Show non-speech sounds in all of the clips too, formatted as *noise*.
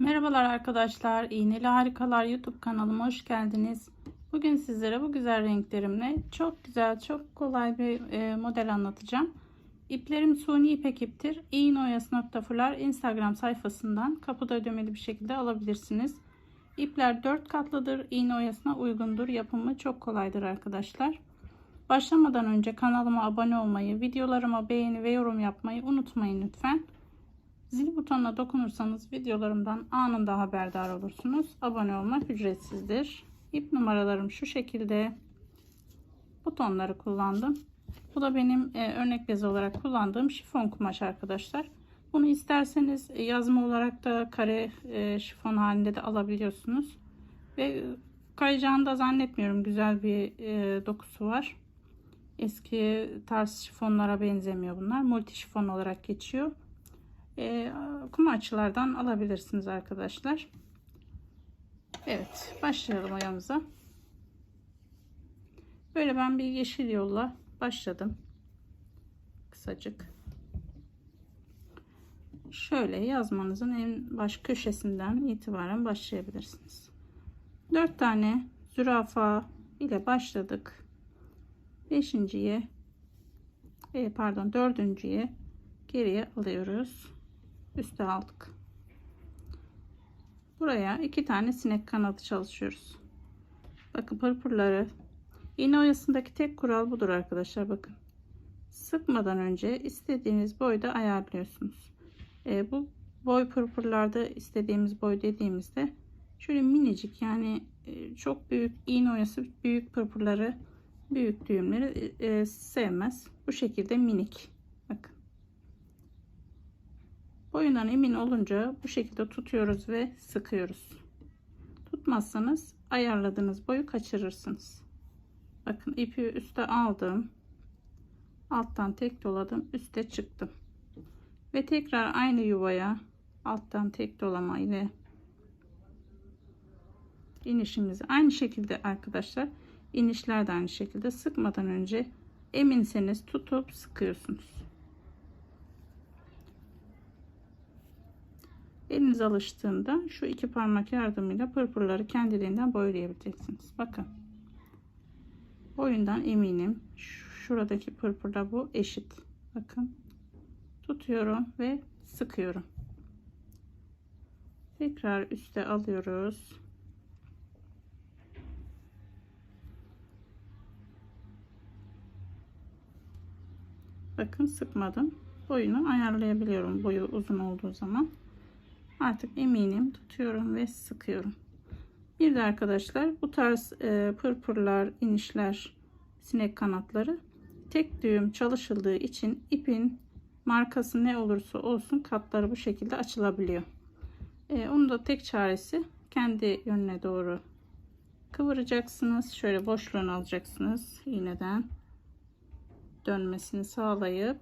Merhabalar arkadaşlar. İğneli Harikalar YouTube kanalıma hoş geldiniz. Bugün sizlere bu güzel renklerimle çok güzel, çok kolay bir e, model anlatacağım. İplerim suni ipek iptir. İğneoyası.fular Instagram sayfasından kapıda ödemeli bir şekilde alabilirsiniz. İpler 4 katlıdır. İğne oyasına uygundur. Yapımı çok kolaydır arkadaşlar. Başlamadan önce kanalıma abone olmayı, videolarıma beğeni ve yorum yapmayı unutmayın lütfen. Zil butonuna dokunursanız videolarımdan anında haberdar olursunuz. Abone olmak ücretsizdir. İp numaralarım şu şekilde. Butonları kullandım. Bu da benim e, örnek bezi olarak kullandığım şifon kumaş arkadaşlar. Bunu isterseniz yazma olarak da kare e, şifon halinde de alabiliyorsunuz. Ve kayacağını da zannetmiyorum. Güzel bir e, dokusu var. Eski tarz şifonlara benzemiyor bunlar. Multi şifon olarak geçiyor e, alabilirsiniz arkadaşlar. Evet başlayalım ayağımıza. Böyle ben bir yeşil yolla başladım. Kısacık. Şöyle yazmanızın en baş köşesinden itibaren başlayabilirsiniz. 4 tane zürafa ile başladık. Beşinciye e, pardon dördüncüye geriye alıyoruz üste aldık. Buraya iki tane sinek kanadı çalışıyoruz. Bakın pırpırları iğne oyasındaki tek kural budur arkadaşlar bakın. Sıkmadan önce istediğiniz boyda ayarlıyorsunuz. E, bu boy pırpırlarda istediğimiz boy dediğimizde şöyle minicik yani e, çok büyük iğne oyası büyük pırpırları büyük düğümleri e, e sevmez. Bu şekilde minik. Bakın. Boyundan emin olunca bu şekilde tutuyoruz ve sıkıyoruz. Tutmazsanız ayarladığınız boyu kaçırırsınız. Bakın ipi üste aldım. Alttan tek doladım. Üste çıktım. Ve tekrar aynı yuvaya alttan tek dolama ile inişimizi aynı şekilde arkadaşlar inişler de aynı şekilde sıkmadan önce eminseniz tutup sıkıyorsunuz. Eliniz alıştığında şu iki parmak yardımıyla pırpırları kendiliğinden boylayabileceksiniz. Bakın. Boyundan eminim. Şuradaki pırpırla bu eşit. Bakın. Tutuyorum ve sıkıyorum. Tekrar üste alıyoruz. Bakın sıkmadım. Boyunu ayarlayabiliyorum. Boyu uzun olduğu zaman. Artık eminim tutuyorum ve sıkıyorum. Bir de arkadaşlar bu tarz e, pırpırlar, inişler, sinek kanatları tek düğüm çalışıldığı için ipin markası ne olursa olsun katları bu şekilde açılabiliyor. E, onun da tek çaresi kendi yönüne doğru kıvıracaksınız. Şöyle boşluğunu alacaksınız iğneden dönmesini sağlayıp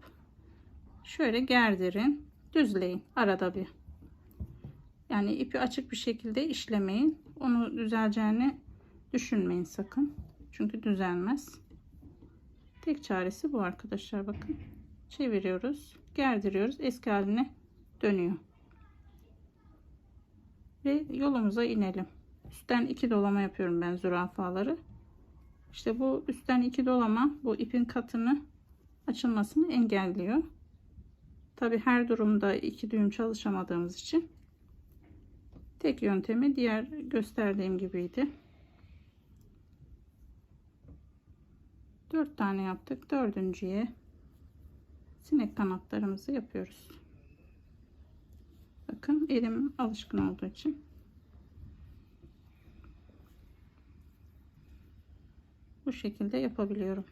şöyle gerdirin, düzleyin arada bir. Yani ipi açık bir şekilde işlemeyin. Onu düzeleceğini düşünmeyin sakın. Çünkü düzelmez. Tek çaresi bu arkadaşlar bakın. Çeviriyoruz. Gerdiriyoruz. Eski haline dönüyor. Ve yolumuza inelim. Üstten iki dolama yapıyorum ben zürafaları. İşte bu üstten iki dolama bu ipin katını açılmasını engelliyor. Tabi her durumda iki düğüm çalışamadığımız için Tek yöntemi diğer gösterdiğim gibiydi. 4 tane yaptık. Dördüncüye sinek kanatlarımızı yapıyoruz. Bakın elim alışkın olduğu için bu şekilde yapabiliyorum.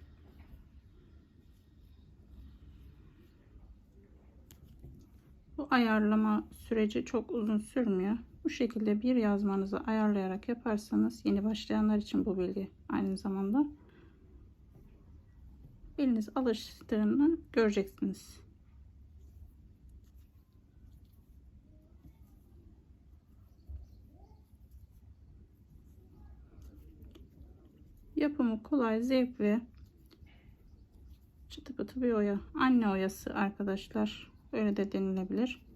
Bu ayarlama süreci çok uzun sürmüyor. Bu şekilde bir yazmanızı ayarlayarak yaparsanız yeni başlayanlar için bu bilgi aynı zamanda eliniz alıştığını göreceksiniz. Yapımı kolay, zevk ve çıtı pıtı bir oya. Anne oyası arkadaşlar. Öyle de denilebilir.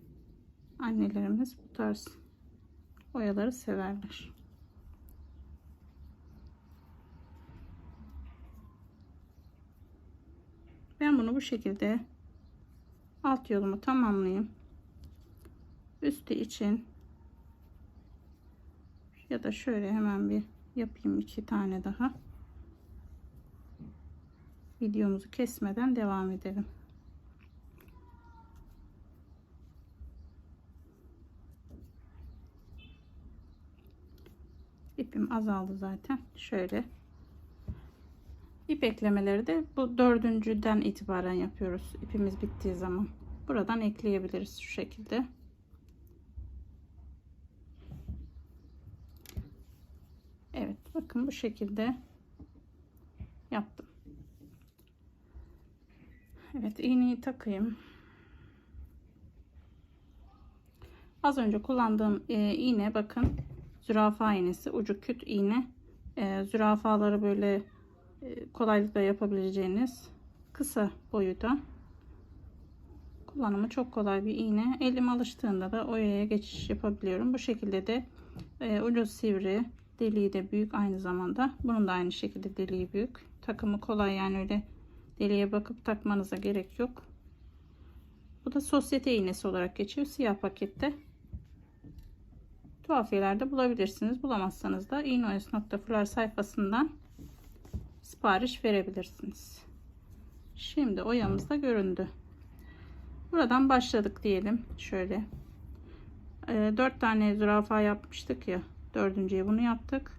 Annelerimiz bu tarz boyaları severler. Ben bunu bu şekilde alt yolumu tamamlayayım. Üstü için ya da şöyle hemen bir yapayım iki tane daha. Videomuzu kesmeden devam edelim. İpim azaldı zaten. Şöyle. İp eklemeleri de bu dördüncüden itibaren yapıyoruz. İpimiz bittiği zaman. Buradan ekleyebiliriz şu şekilde. Evet bakın bu şekilde yaptım. Evet iğneyi takayım. Az önce kullandığım e, iğne bakın zürafa iğnesi ucu küt iğne. E, zürafaları böyle e, kolaylıkla yapabileceğiniz kısa boyuta. Kullanımı çok kolay bir iğne. Elim alıştığında da oyaya geçiş yapabiliyorum. Bu şekilde de e, ucu sivri deliği de büyük aynı zamanda. Bunun da aynı şekilde deliği büyük. Takımı kolay yani öyle deliğe bakıp takmanıza gerek yok. Bu da sosyete iğnesi olarak geçiyor siyah pakette tuhafiyelerde bulabilirsiniz. Bulamazsanız da iğneoyası.flar sayfasından sipariş verebilirsiniz. Şimdi oyamız da göründü. Buradan başladık diyelim. Şöyle. E, 4 tane zürafa yapmıştık ya. Dördüncüye bunu yaptık.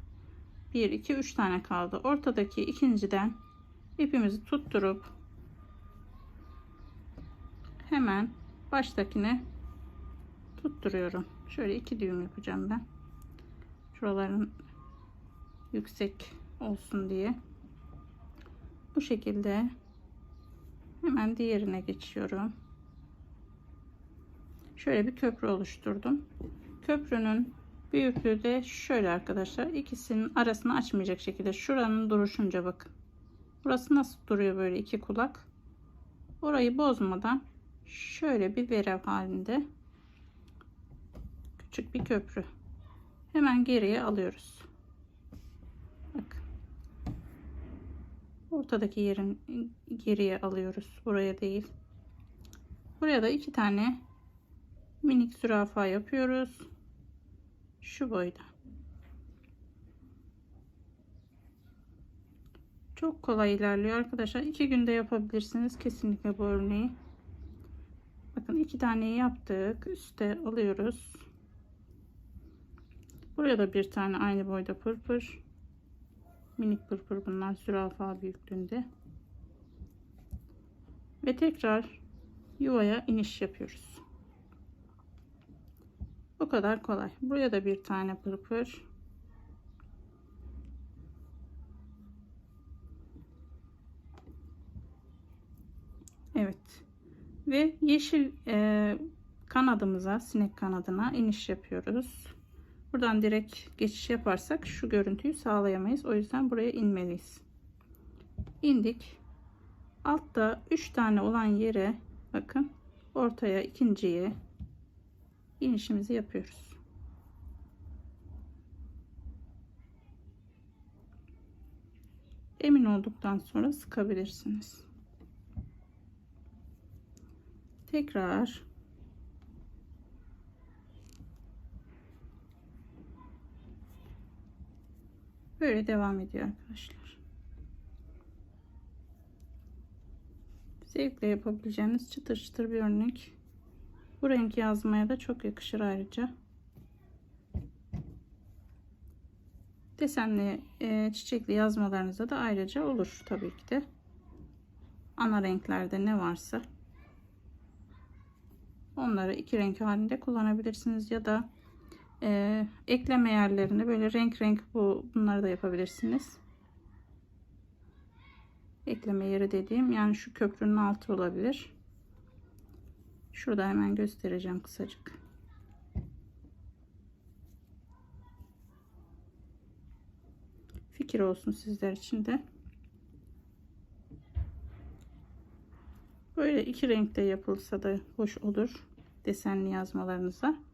1, 2, 3 tane kaldı. Ortadaki ikinciden ipimizi tutturup hemen baştakine tutturuyorum. Şöyle iki düğüm yapacağım ben. Şuraların yüksek olsun diye. Bu şekilde hemen diğerine geçiyorum. Şöyle bir köprü oluşturdum. Köprünün büyüklüğü de şöyle arkadaşlar. ikisinin arasını açmayacak şekilde şuranın duruşunca bakın. Burası nasıl duruyor böyle iki kulak. Orayı bozmadan şöyle bir verev halinde küçük bir köprü. Hemen geriye alıyoruz. Bak. Ortadaki yerin geriye alıyoruz. Buraya değil. Buraya da iki tane minik zürafa yapıyoruz. Şu boyda. Çok kolay ilerliyor arkadaşlar. iki günde yapabilirsiniz kesinlikle bu örneği. Bakın iki tane yaptık. Üste alıyoruz. Buraya da bir tane aynı boyda pırpır. Minik pırpır bunlar zürafa büyüklüğünde. Ve tekrar yuvaya iniş yapıyoruz. Bu kadar kolay. Buraya da bir tane pırpır. Evet. Ve yeşil e, kanadımıza, sinek kanadına iniş yapıyoruz. Buradan direkt geçiş yaparsak şu görüntüyü sağlayamayız. O yüzden buraya inmeliyiz. İndik. Altta 3 tane olan yere bakın ortaya ikinciye inişimizi yapıyoruz. Emin olduktan sonra sıkabilirsiniz. Tekrar Böyle devam ediyor arkadaşlar. Zevkle yapabileceğiniz çıtır çıtır bir örnek. Bu renk yazmaya da çok yakışır ayrıca. Desenli e, çiçekli yazmalarınızda da ayrıca olur tabii ki de. Ana renklerde ne varsa onları iki renk halinde kullanabilirsiniz ya da e, ekleme yerlerinde böyle renk renk bu bunları da yapabilirsiniz. Ekleme yeri dediğim yani şu köprünün altı olabilir. Şurada hemen göstereceğim kısacık. Fikir olsun sizler için de. Böyle iki renkte yapılsa da hoş olur desenli yazmalarınıza.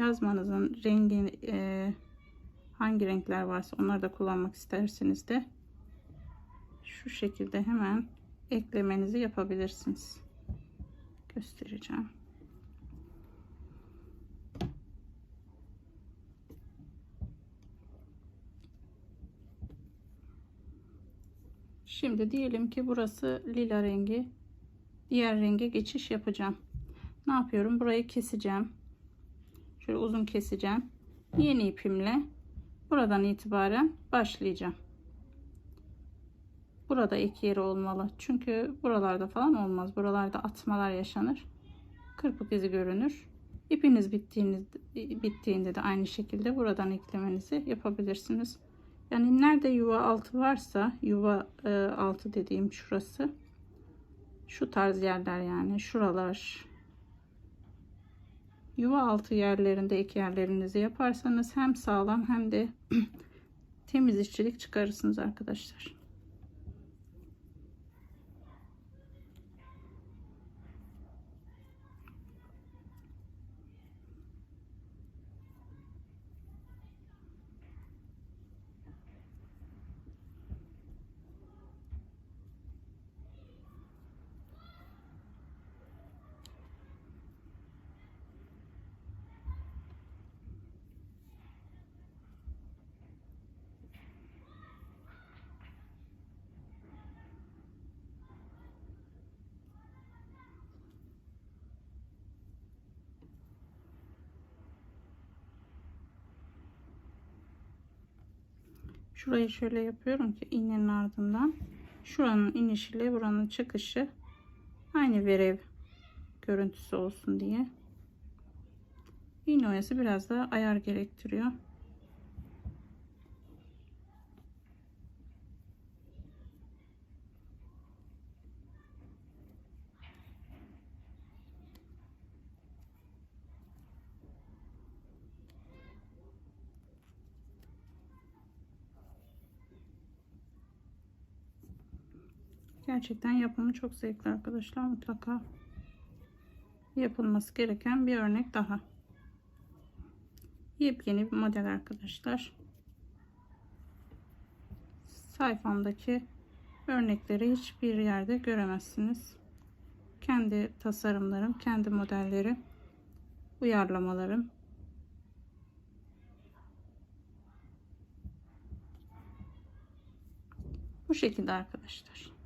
Yazmanızın rengi e, hangi renkler varsa onları da kullanmak isterseniz de şu şekilde hemen eklemenizi yapabilirsiniz. Göstereceğim. Şimdi diyelim ki burası lila rengi. Diğer renge geçiş yapacağım. Ne yapıyorum? Burayı keseceğim. Şöyle uzun keseceğim. Yeni ipimle buradan itibaren başlayacağım. Burada ek yeri olmalı. Çünkü buralarda falan olmaz. Buralarda atmalar yaşanır. Kırpık izi görünür. İpiniz bittiğiniz, bittiğinde de aynı şekilde buradan eklemenizi yapabilirsiniz. Yani nerede yuva altı varsa yuva e, altı dediğim şurası şu tarz yerler yani şuralar yuva altı yerlerinde ek yerlerinizi yaparsanız hem sağlam hem de *clears throat* temiz işçilik çıkarırsınız arkadaşlar. Şurayı şöyle yapıyorum ki iğnenin ardından şuranın inişiyle buranın çıkışı aynı verev görüntüsü olsun diye. İğne oyası biraz daha ayar gerektiriyor. Gerçekten yapımı çok zevkli arkadaşlar. Mutlaka yapılması gereken bir örnek daha. Yepyeni bir model arkadaşlar. Sayfamdaki örnekleri hiçbir yerde göremezsiniz. Kendi tasarımlarım, kendi modellerim, uyarlamalarım. Bu şekilde arkadaşlar.